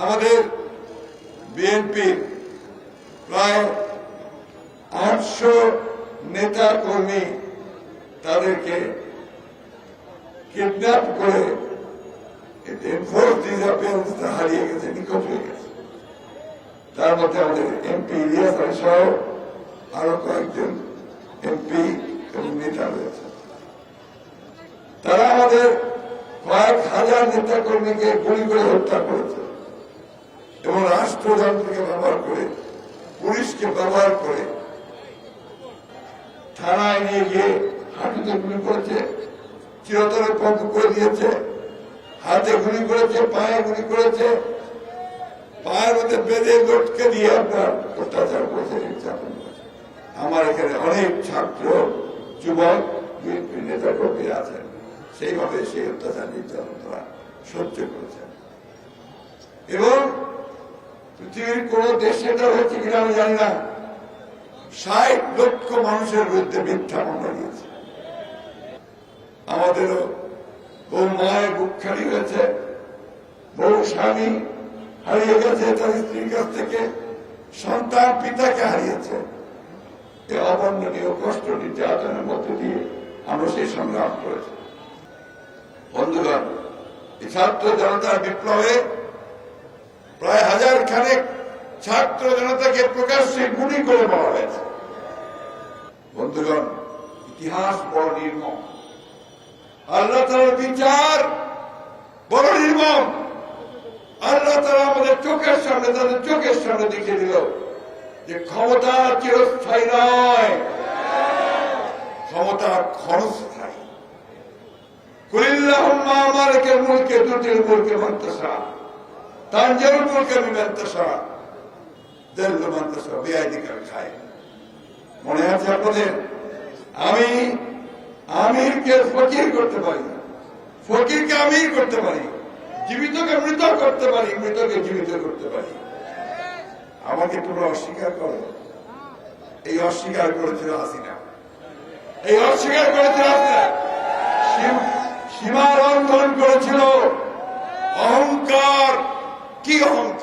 আমাদের বিএনপির প্রায় আটশো নেতা কর্মী তাদেরকে কিডন্যাপ করে হারিয়ে গেছে, নিখোঁজ হয়ে গেছে। তার মধ্যে আমাদের এমপি ইলিয়াস আলী সহ আরও কয়েকজন এমপি এবং নেতা রয়েছে। তারা আমাদের কয়েক হাজার নেতা কর্মীকে গুলি করে হত্যা করেছে। এবং রাষ্ট্রযন্ত্রকে ব্যবহার করে, পুলিশকে ব্যবহার করে থানায় নিয়ে গিয়ে হাঁটুতে গুলি করেছে, চিরতরে পঙ্ক করে দিয়েছে, হাতে গুলি করেছে, পায়ে গুলি করেছে, পায়ের মধ্যে বেঁধে লটকে দিয়ে আপনার অত্যাচার করেছে, নির্যাতন আমার এখানে অনেক ছাত্র, যুবক, বিএনপি নেতা কর্মী আছেন সেইভাবে সেই অত্যাচার নির্যাতন তারা সহ্য করেছেন এবং পৃথিবীর কোন দেশে এটা হয়েছে কিনা আমি জানি না। ষাট লক্ষ মানুষের বিরুদ্ধে মিথ্যা মামলা দিয়েছে। আমাদেরও বহু মায়ের বুক খালি হয়েছে বহু স্বামী হারিয়ে গেছে, তার স্ত্রীর কাছ থেকে, সন্তান পিতাকে হারিয়েছে। এই অবর্ণনীয় কষ্ট নির্যাতনের মধ্যে দিয়ে আমরা সেই সংগ্রাম করেছি। বন্ধুগণ ছাত্র জনতার বিপ্লবে খানেক ছাত্র জনতাকে প্রকাশ্যে গুলি করে মারা হয়েছে। বন্ধুগণ, ইতিহাস বড় নির্মম। আল্লাহ তালার বিচার বড় নির্মম। আল্লাহ তালা আমাদের চোখের সামনে, তাদের চোখের সামনে দেখিয়ে দিল যে ক্ষমতা চিরস্থায়ী নয়। ক্ষমতা ক্ষণস্থায়ী। কুলিল্লাহুম্মা মালিকেল মুলকে তুতিল মুলকে মান তানজিলুল মুলকে বিমান তাশা দিল্লু মান তাশা বিআইদিকাল খায়। মনে আছে আপনাদের? আমি আমিরকে ফকির করতে পারি ফকিরকে আমির করতে পারি। জীবিতকে মৃত করতে পারি, মৃতকে জীবিত করতে পারি। আমাকে পুরো অস্বীকার করো? এই অস্বীকার করেছিল হাসিনা। এই অস্বীকার করেছিল হাসিনা। সীম- লঙ্ঘন করেছিল। healed.